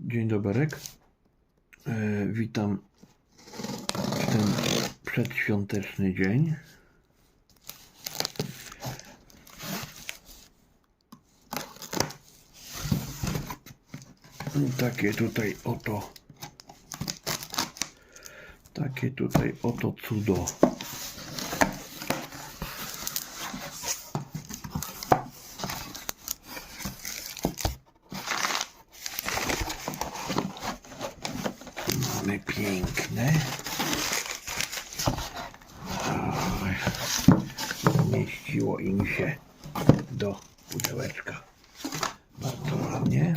Dzień dobry. E, witam w ten przedświąteczny dzień. Takie tutaj oto. Takie tutaj oto cudo. Im się do pudełeczka. Bardzo ładnie.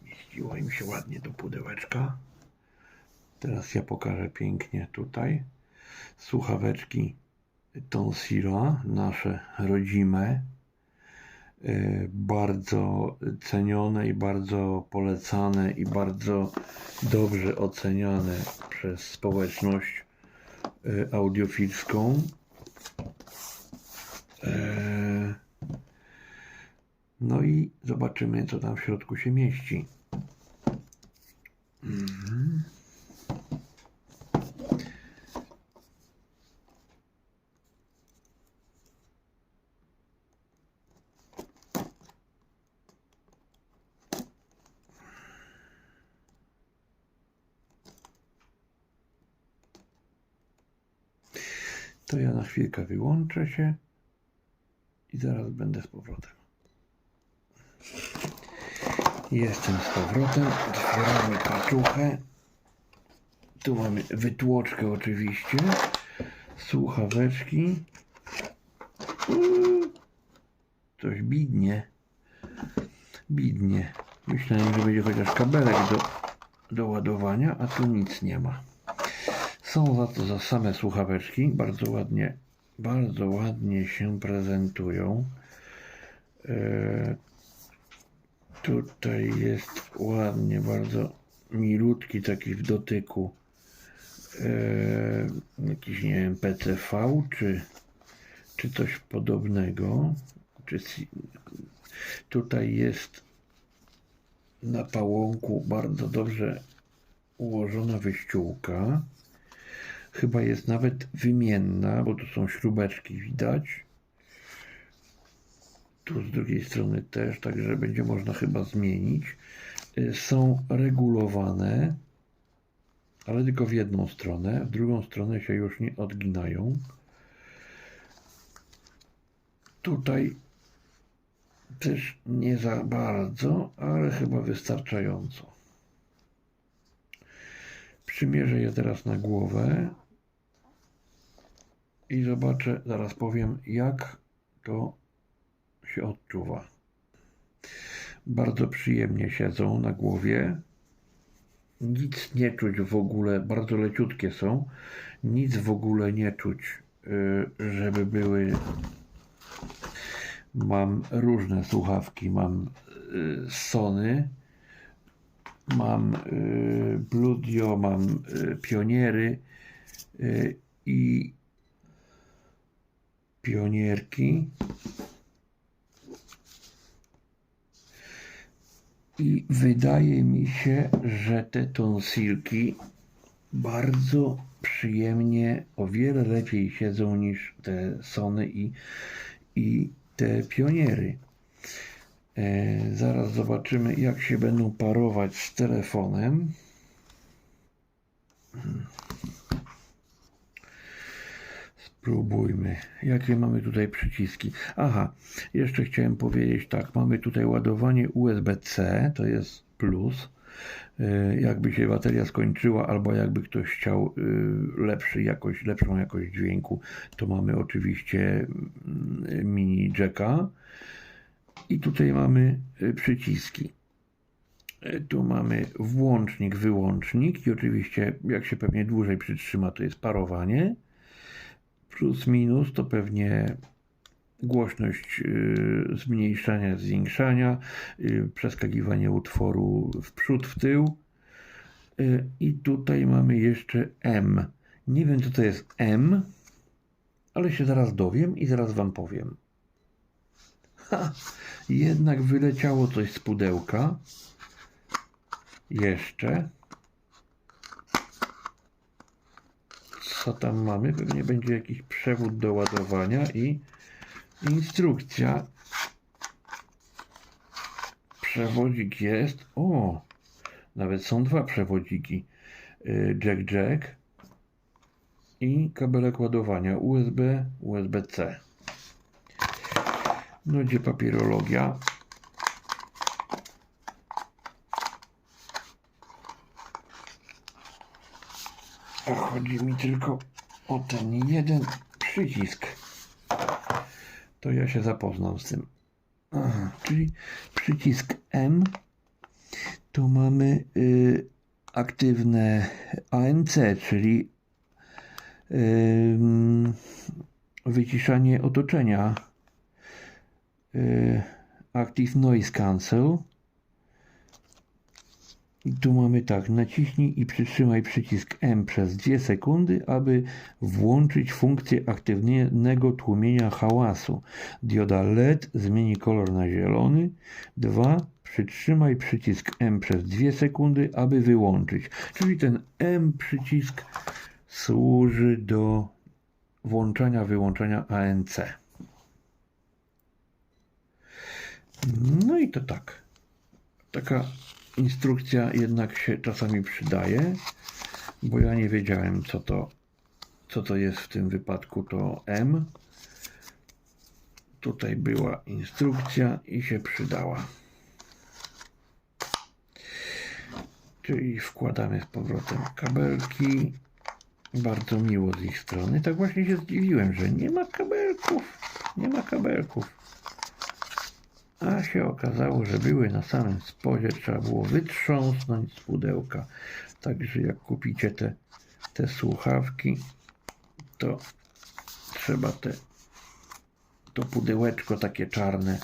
Zmieściło im się ładnie do pudełeczka. Teraz ja pokażę pięknie tutaj. Słuchaweczki Tonsila, nasze rodzime. E, bardzo cenione i bardzo polecane i bardzo dobrze oceniane przez społeczność e, audiofilską. E, No i zobaczymy, co tam w środku się mieści. To ja na chwilkę wyłączę się i zaraz będę z powrotem. Jestem z powrotem. Otwieramy kaczuchę. Tu mamy wytłoczkę oczywiście. Słuchaweczki. Coś bidnie. Bidnie. Myślałem, że będzie chociaż kabelek do, do ładowania, a tu nic nie ma. Są za to za same słuchaweczki. Bardzo ładnie, bardzo ładnie się prezentują. E, tutaj jest ładnie, bardzo milutki taki w dotyku. E, jakiś, nie wiem, PCV czy, czy coś podobnego. Czy, tutaj jest na pałąku bardzo dobrze ułożona wyściółka. Chyba jest nawet wymienna, bo tu są śrubeczki widać. Tu z drugiej strony też, także będzie można chyba zmienić. Y, Są regulowane, ale tylko w jedną stronę. W drugą stronę się już nie odginają. Tutaj też nie za bardzo, ale chyba wystarczająco. Przymierzę je teraz na głowę i zobaczę, zaraz powiem, jak to się odczuwa. Bardzo przyjemnie siedzą na głowie. Nic nie czuć w ogóle, bardzo leciutkie są. Nic w ogóle nie czuć, y, żeby były. Mam różne słuchawki. Mam y, Sony, mam y, Bludio, mam Pioniery i pionierki. I wydaje mi się, że te tonsilki bardzo przyjemnie, o wiele lepiej siedzą niż te Sony i, i te pioniery. E, zaraz zobaczymy, jak się będą parować z telefonem. Spróbujmy. Jakie mamy tutaj przyciski? Aha, jeszcze chciałem powiedzieć tak. Mamy tutaj ładowanie USB-C, to jest plus. E, Jakby się bateria skończyła, albo jakby ktoś chciał y, lepszy jakość, lepszą jakość dźwięku, to mamy oczywiście mm, mini jacka. I tutaj mamy y, przyciski. Y, Tu mamy włącznik, wyłącznik i oczywiście jak się pewnie dłużej przytrzyma to jest parowanie. Plus minus to pewnie głośność y, zmniejszania, zwiększania, y, przeskakiwanie utworu w przód, w tył. Y, I tutaj mamy jeszcze M. Nie wiem co to jest M, ale się zaraz dowiem i zaraz wam powiem. Ha, jednak wyleciało coś z pudełka. Jeszcze. Co tam mamy? Pewnie będzie jakiś przewód do ładowania i instrukcja. Przewodzik jest. O, nawet są dwa przewodziki. Y, Jack Jack i kabelek ładowania USB, USB-C. No gdzie papierologia? A chodzi mi tylko o ten jeden przycisk. To ja się zapoznam z tym. Aha, czyli przycisk M tu mamy y, aktywne ANC, czyli wyciszanie otoczenia. Y, Active Noise Cancel. I tu mamy tak, naciśnij i przytrzymaj przycisk M przez 2 sekundy, aby włączyć funkcję aktywnego tłumienia hałasu. Dioda LED zmieni kolor na zielony. 2. Przytrzymaj przycisk M przez 2 sekundy, aby wyłączyć. Czyli ten M przycisk służy do włączania, wyłączania ANC. No i to tak. Taka instrukcja jednak się czasami przydaje, bo ja nie wiedziałem, co to, co to jest w tym wypadku to M. Tutaj była instrukcja i się przydała. Czyli wkładamy z powrotem kabelki. Bardzo miło z ich strony. Tak właśnie się zdziwiłem, że nie ma kabelków. Nie ma kabelków. A się okazało, że były na samym spodzie, trzeba było wytrząsnąć z pudełka. Także jak kupicie te, te słuchawki, to trzeba te, to pudełeczko takie czarne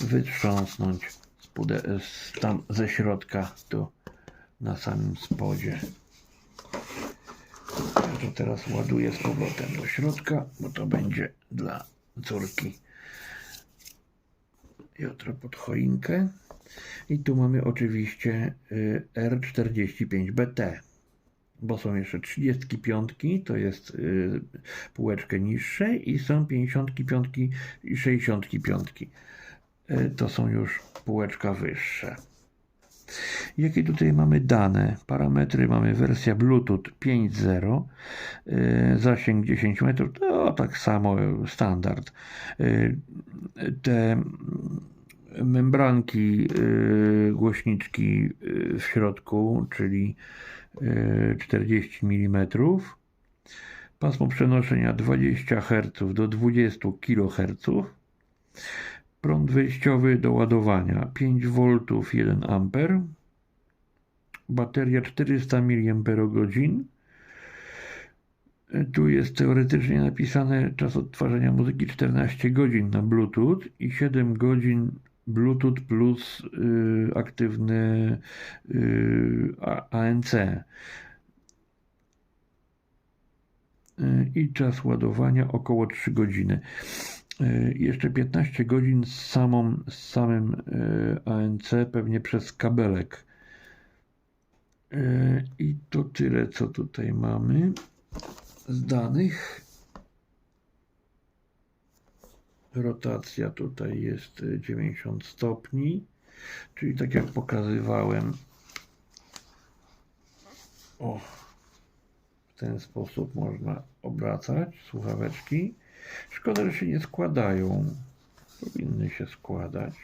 wytrząsnąć z pude, z, tam ze środka tu na samym spodzie. Ja teraz ładuję z powrotem do środka, bo to będzie dla córki jutro pod choinkę. I tu mamy oczywiście y, R45BT, bo są jeszcze 35, to jest y, półeczkę niższe i są 55 i 65. Y, To są już półeczka wyższe. Jakie tutaj mamy dane? Parametry mamy wersja Bluetooth 5.0, yy, zasięg 10 metrów, to tak samo standard. Yy, te membranki yy, głośniczki w środku, czyli yy, 40 mm. Pasmo przenoszenia 20 Hz do 20 kHz. Prąd wejściowy do ładowania 5 V 1 A. Bateria 400 mAh. Tu jest teoretycznie napisane czas odtwarzania muzyki 14 godzin na Bluetooth i 7 godzin Bluetooth plus y, aktywny y, ANC. Y, I czas ładowania około 3 godziny. Y, Jeszcze 15 godzin z, samą, z samym y, ANC, pewnie przez kabelek. Y, I to tyle, co tutaj mamy z danych. Rotacja tutaj jest y, 90 stopni, czyli tak jak pokazywałem, o, w ten sposób można obracać słuchaweczki. Szkoda, że się nie składają. Powinny się składać.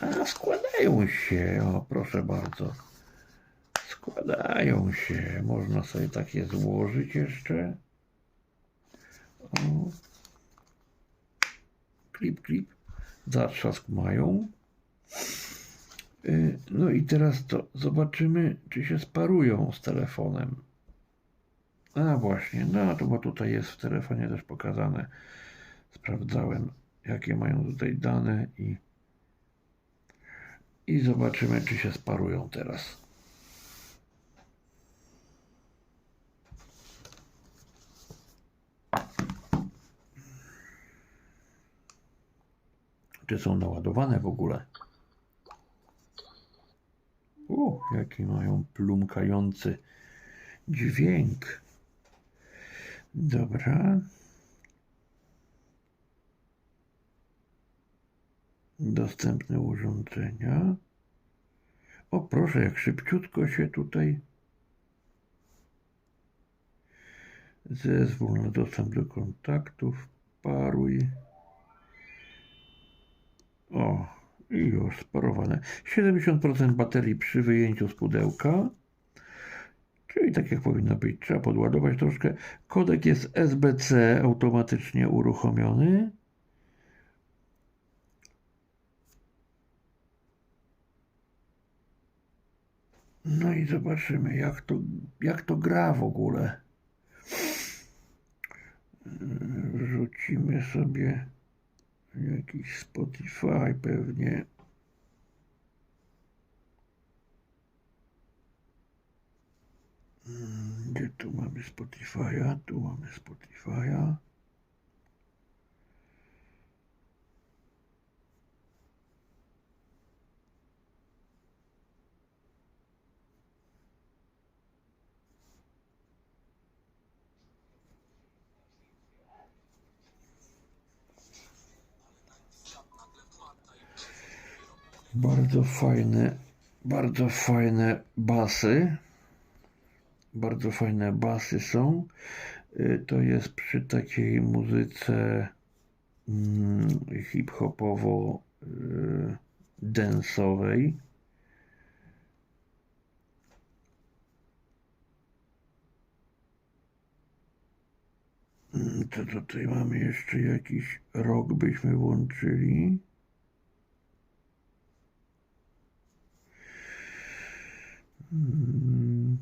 A, składają się. O, proszę bardzo. Składają się. Można sobie takie złożyć jeszcze. O. Klip, klip. Zatrzask mają. Y, No i teraz to zobaczymy, czy się sparują z telefonem. A właśnie, no to bo tutaj jest w telefonie też pokazane. Sprawdzałem, jakie mają tutaj dane i, i zobaczymy, czy się sparują teraz. Czy są naładowane w ogóle? O, jaki mają plumkający dźwięk. Dobra. Dostępne urządzenia. O, proszę, jak szybciutko się tutaj zezwól na dostęp do kontaktów, paruj. O, i już sparowane. 70% baterii przy wyjęciu z pudełka. Czyli tak jak powinno być, trzeba podładować troszkę. Kodek jest SBC automatycznie uruchomiony. No i zobaczymy, jak to, jak to gra w ogóle. Wrzucimy sobie jakiś Spotify pewnie. Gdzie tu mamy Spotify'a? Tu mamy Spotify'a. Bardzo fajne, bardzo fajne basy. Bardzo fajne basy są. Y, To jest przy takiej muzyce mm, hip-hopowo y, densowej. Mm, To tutaj mamy jeszcze jakiś rok byśmy włączyli. Mm,